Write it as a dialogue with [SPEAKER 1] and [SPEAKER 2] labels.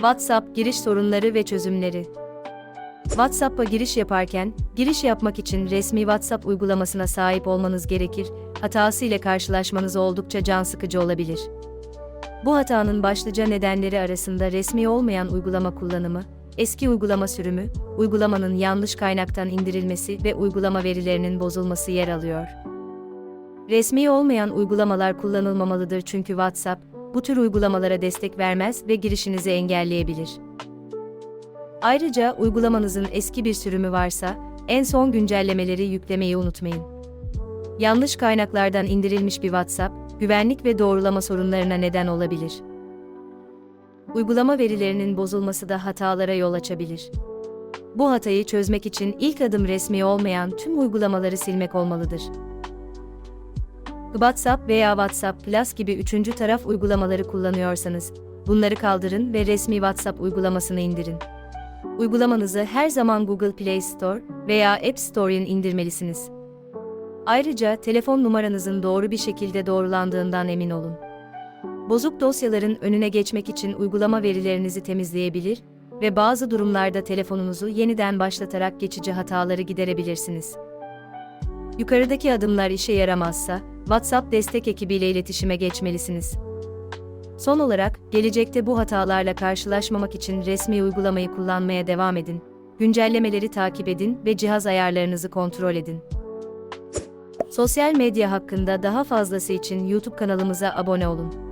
[SPEAKER 1] WhatsApp giriş sorunları ve çözümleri. WhatsApp'a giriş yaparken, giriş yapmak için resmi WhatsApp uygulamasına sahip olmanız gerekir. Hatası ile karşılaşmanız oldukça can sıkıcı olabilir. Bu hatanın başlıca nedenleri arasında resmi olmayan uygulama kullanımı, eski uygulama sürümü, uygulamanın yanlış kaynaktan indirilmesi ve uygulama verilerinin bozulması yer alıyor. Resmi olmayan uygulamalar kullanılmamalıdır çünkü WhatsApp bu tür uygulamalara destek vermez ve girişinizi engelleyebilir. Ayrıca uygulamanızın eski bir sürümü varsa en son güncellemeleri yüklemeyi unutmayın. Yanlış kaynaklardan indirilmiş bir WhatsApp, güvenlik ve doğrulama sorunlarına neden olabilir. Uygulama verilerinin bozulması da hatalara yol açabilir. Bu hatayı çözmek için ilk adım resmi olmayan tüm uygulamaları silmek olmalıdır. WhatsApp veya WhatsApp Plus gibi üçüncü taraf uygulamaları kullanıyorsanız, bunları kaldırın ve resmi WhatsApp uygulamasını indirin. Uygulamanızı her zaman Google Play Store veya App Store'in indirmelisiniz. Ayrıca telefon numaranızın doğru bir şekilde doğrulandığından emin olun. Bozuk dosyaların önüne geçmek için uygulama verilerinizi temizleyebilir ve bazı durumlarda telefonunuzu yeniden başlatarak geçici hataları giderebilirsiniz. Yukarıdaki adımlar işe yaramazsa, WhatsApp destek ekibiyle iletişime geçmelisiniz. Son olarak, gelecekte bu hatalarla karşılaşmamak için resmi uygulamayı kullanmaya devam edin. Güncellemeleri takip edin ve cihaz ayarlarınızı kontrol edin. Sosyal medya hakkında daha fazlası için YouTube kanalımıza abone olun.